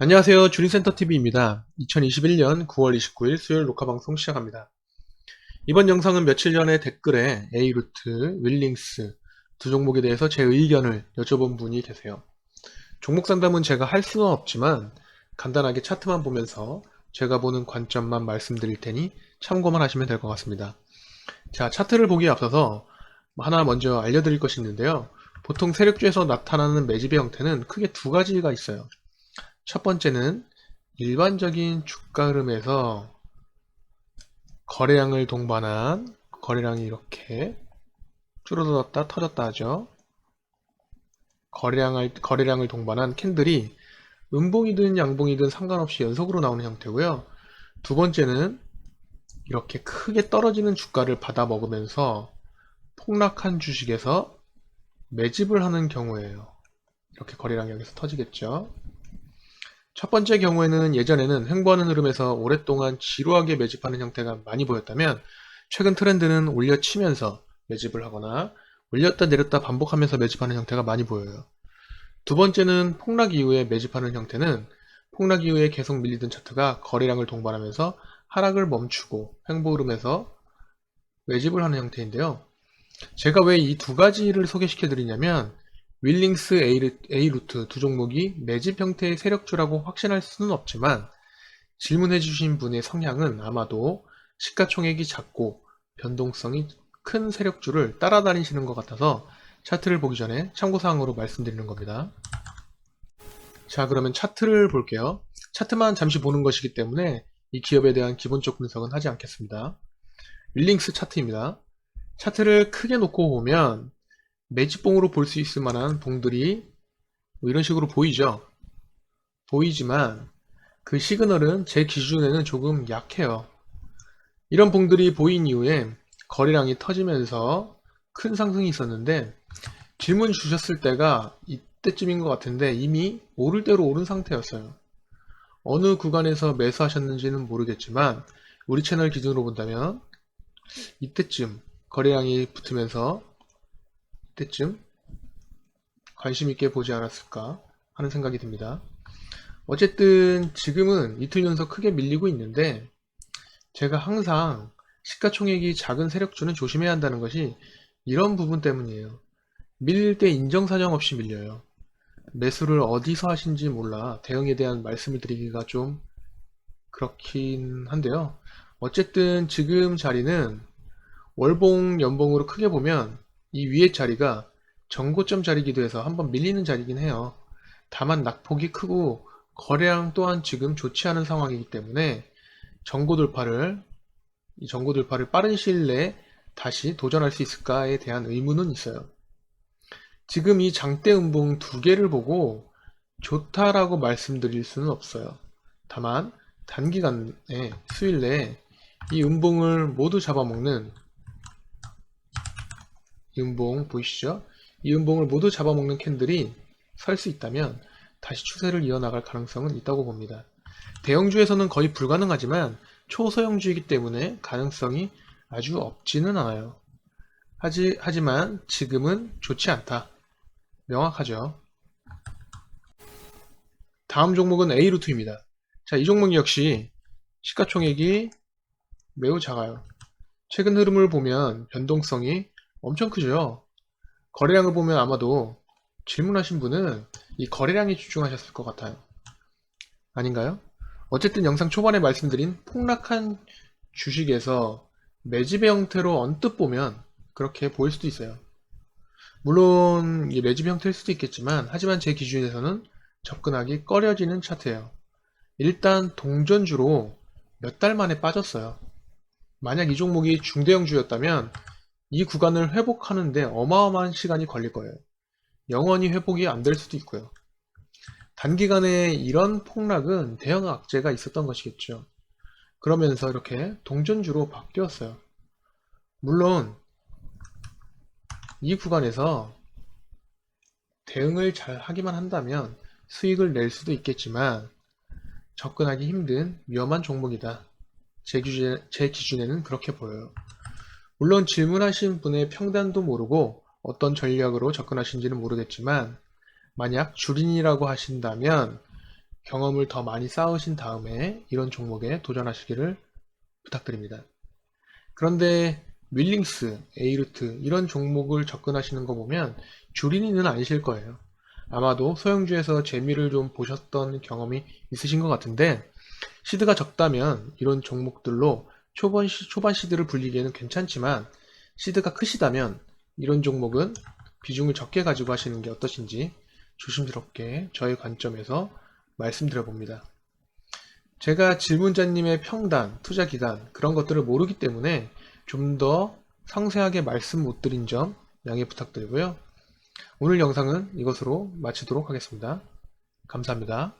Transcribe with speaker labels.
Speaker 1: 안녕하세요. 주린센터TV입니다. 2021년 9월 29일 수요일 녹화방송 시작합니다. 이번 영상은 며칠 전에 댓글에 A루트, 윌링스 두 종목에 대해서 제 의견을 여쭤본 분이 계세요. 종목 상담은 제가 할 수는 없지만 간단하게 차트만 보면서 제가 보는 관점만 말씀드릴 테니 참고만 하시면 될 것 같습니다. 자, 차트를 보기에 앞서서 하나 먼저 알려드릴 것이 있는데요. 보통 세력주에서 나타나는 매집의 형태는 크게 두 가지가 있어요. 첫 번째는 일반적인 주가 흐름에서 거래량을 동반한 거래량이 이렇게 줄어들었다 터졌다 하죠. 거래량을, 거래량을 동반한 캔들이 음봉이든 양봉이든 상관없이 연속으로 나오는 형태고요. 두 번째는 이렇게 크게 떨어지는 주가를 받아 먹으면서 폭락한 주식에서 매집을 하는 경우예요. 이렇게 거래량이 여기서 터지겠죠. 첫 번째 경우에는 예전에는 횡보하는 흐름에서 오랫동안 지루하게 매집하는 형태가 많이 보였다면 최근 트렌드는 올려치면서 매집을 하거나 올렸다 내렸다 반복하면서 매집하는 형태가 많이 보여요. 두 번째는 폭락 이후에 매집하는 형태는 폭락 이후에 계속 밀리던 차트가 거래량을 동반하면서 하락을 멈추고 횡보 흐름에서 매집을 하는 형태인데요. 제가 왜 이 두 가지를 소개시켜 드리냐면 윌링스 A루트 두 종목이 매집 형태의 세력주라고 확신할 수는 없지만 질문해 주신 분의 성향은 아마도 시가총액이 작고 변동성이 큰 세력주를 따라다니시는 것 같아서 차트를 보기 전에 참고사항으로 말씀드리는 겁니다. 자 그러면 차트를 볼게요. 차트만 잠시 보는 것이기 때문에 이 기업에 대한 기본적 분석은 하지 않겠습니다. 윌링스 차트입니다. 차트를 크게 놓고 보면 매집봉으로 볼 수 있을 만한 봉들이 뭐 이런 식으로 보이죠. 보이지만 그 시그널은 제 기준에는 조금 약해요. 이런 봉들이 보인 이후에 거래량이 터지면서 큰 상승이 있었는데 질문 주셨을 때가 이때쯤인 것 같은데 이미 오를 대로 오른 상태였어요. 어느 구간에서 매수하셨는지는 모르겠지만 우리 채널 기준으로 본다면 이때쯤 거래량이 붙으면서 때쯤 관심 있게 보지 않았을까 하는 생각이 듭니다. 어쨌든 지금은 이틀 연속 크게 밀리고 있는데 제가 항상 시가총액이 작은 세력주는 조심해야 한다는 것이 이런 부분 때문이에요. 밀릴 때 인정사정 없이 밀려요. 매수를 어디서 하신지 몰라 대응에 대한 말씀을 드리기가 좀 그렇긴 한데요. 어쨌든 지금 자리는 월봉 연봉으로 크게 보면 이 위에 자리가 정고점 자리기도 해서 한번 밀리는 자리긴 해요. 다만 낙폭이 크고 거래량 또한 지금 좋지 않은 상황이기 때문에 정고 돌파를 이 정고 돌파를 빠른 시일 내에 다시 도전할 수 있을까에 대한 의문은 있어요. 지금 이 장대 음봉 두 개를 보고 좋다라고 말씀드릴 수는 없어요. 다만 단기간에 수일 내에 이 음봉을 모두 잡아먹는 이 음봉 보이시죠? 이 음봉을 모두 잡아먹는 캔들이 설수 있다면 다시 추세를 이어나갈 가능성은 있다고 봅니다. 대형주에서는 거의 불가능하지만 초소형주이기 때문에 가능성이 아주 없지는 않아요. 하지, 하지만 지금은 좋지 않다. 명확하죠. 다음 종목은 A루트입니다. 자, 이 종목 역시 시가총액이 매우 작아요. 최근 흐름을 보면 변동성이 엄청 크죠. 거래량을 보면 아마도 질문하신 분은 이 거래량에 집중하셨을 것 같아요. 아닌가요? 어쨌든 영상 초반에 말씀드린 폭락한 주식에서 매집의 형태로 언뜻 보면 그렇게 보일 수도 있어요. 물론 매집 형태일 수도 있겠지만 하지만 제 기준에서는 접근하기 꺼려지는 차트예요. 일단 동전주로 몇 달 만에 빠졌어요. 만약 이 종목이 중대형주였다면 이 구간을 회복하는데 어마어마한 시간이 걸릴 거예요. 영원히 회복이 안 될 수도 있고요. 단기간에 이런 폭락은 대형 악재가 있었던 것이겠죠. 그러면서 이렇게 동전주로 바뀌었어요. 물론 이 구간에서 대응을 잘 하기만 한다면 수익을 낼 수도 있겠지만 접근하기 힘든 위험한 종목이다. 제, 기준, 제 기준에는 그렇게 보여요. 물론 질문하신 분의 평단도 모르고 어떤 전략으로 접근하신지는 모르겠지만 만약 주린이라고 하신다면 경험을 더 많이 쌓으신 다음에 이런 종목에 도전하시기를 부탁드립니다. 그런데 밀링스, 에이루트 이런 종목을 접근하시는 거 보면 주린이는 아니실 거예요. 아마도 소형주에서 재미를 좀 보셨던 경험이 있으신 것 같은데 시드가 적다면 이런 종목들로 초반, 시, 초반 시드를 불리기에는 괜찮지만 시드가 크시다면 이런 종목은 비중을 적게 가지고 하시는 게 어떠신지 조심스럽게 저의 관점에서 말씀드려 봅니다. 제가 질문자님의 평단, 투자 기간 그런 것들을 모르기 때문에 좀 더 상세하게 말씀 못 드린 점 양해 부탁드리고요. 오늘 영상은 이것으로 마치도록 하겠습니다. 감사합니다.